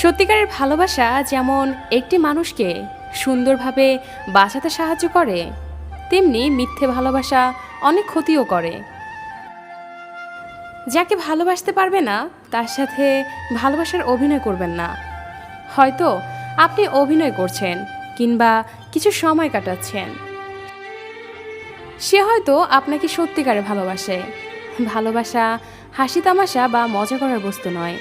সত্যিকারের ভালোবাসা যেমন একটি মানুষকে সুন্দরভাবে বাঁচাতে সাহায্য করে, তেমনি মিথ্যে ভালোবাসা অনেক ক্ষতিও করে। যাকে ভালোবাসতে পারবে না, তার সাথে ভালোবাসার অভিনয় করবেন না। হয়তো আপনি অভিনয় করছেন কিংবা কিছু সময় কাটাচ্ছেন। সে হয়তো আপনাকে সত্যিকারে ভালোবাসে। ভালোবাসা হাসি তামাশা বা মজা করার বস্তু নয়।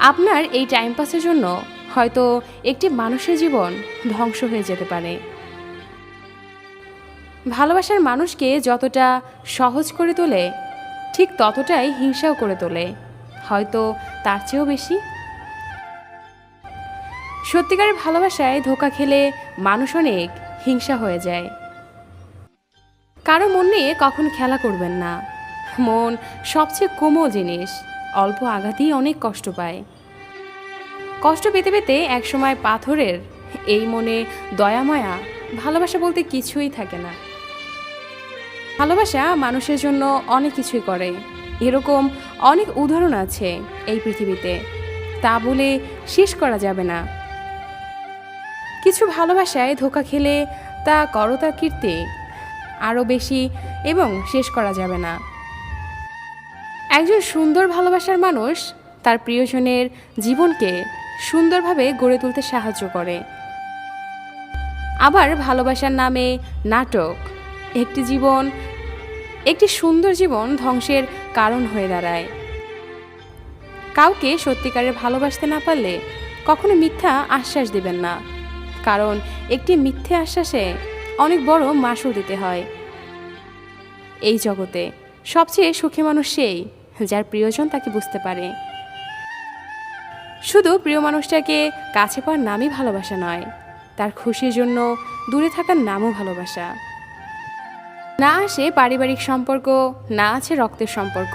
আপনার এই টাইম পাসের জন্য হয়তো একটি মানুষের জীবন ধ্বংস হয়ে যেতে পারে। ভালোবাসার মানুষকে যতটা সহজ করে তোলে, ঠিক ততটাই হিংসাও করে তোলে। হয়তো তার চেয়েও বেশি। সত্যিকারের ভালোবাসায় ধোকা খেলে মানুষ অনেক হিংসা হয়ে যায়। কারও মন নিয়ে কখন খেলা করবেন না। মন সবচেয়ে কোমল জিনিস। অল্প আঘাতেই অনেক কষ্ট পায়। কষ্ট পেতে পেতে একসময় পাথরের এই মনে দয়ামায়া ভালোবাসা বলতে কিছুই থাকে না। ভালোবাসা মানুষের জন্য অনেক কিছুই করে। এরকম অনেক উদাহরণ আছে এই পৃথিবীতে। তা বলে শেষ করা যাবে না। কিছু ভালোবাসায় ধোকা খেলে তা করতা কীর্তি আরও বেশি এবং শেষ করা যাবে না। একজন সুন্দর ভালোবাসার মানুষ তার প্রিয়জনের জীবনকে সুন্দরভাবে গড়ে তুলতে সাহায্য করে। আবার ভালোবাসার নামে নাটক, একটি জীবন, একটি সুন্দর জীবন ধ্বংসের কারণ হয়ে দাঁড়ায়। কাউকে সত্যিকারের ভালোবাসতে না পারলে কখনো মিথ্যা আশ্বাস দিবেন না, কারণ একটি মিথ্যে আশ্বাসে অনেক বড় মাসুল দিতে হয়। এই জগতে সবচেয়ে সুখী মানুষ সেই যার প্রিয়জন তাকে বুঝতে পারে। শুধু প্রিয় মানুষটাকে কাছে পাওয়ার নামই ভালোবাসা নয়, তার খুশির জন্য দূরে থাকার নামও ভালোবাসা। না আসে পারিবারিক সম্পর্ক, না আছে রক্তের সম্পর্ক।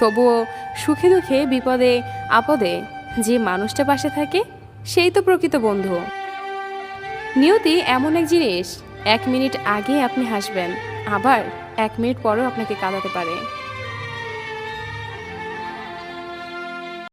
তবুও সুখে দুঃখে, বিপদে, আপদে যে মানুষটা পাশে থাকে, সেই তো প্রকৃত বন্ধু। নিয়তি এমন এক জিনিস, এক মিনিট আগে আপনি হাসবেন, আবার এক মিনিট পরেও আপনাকে কাঁদাতে পারে।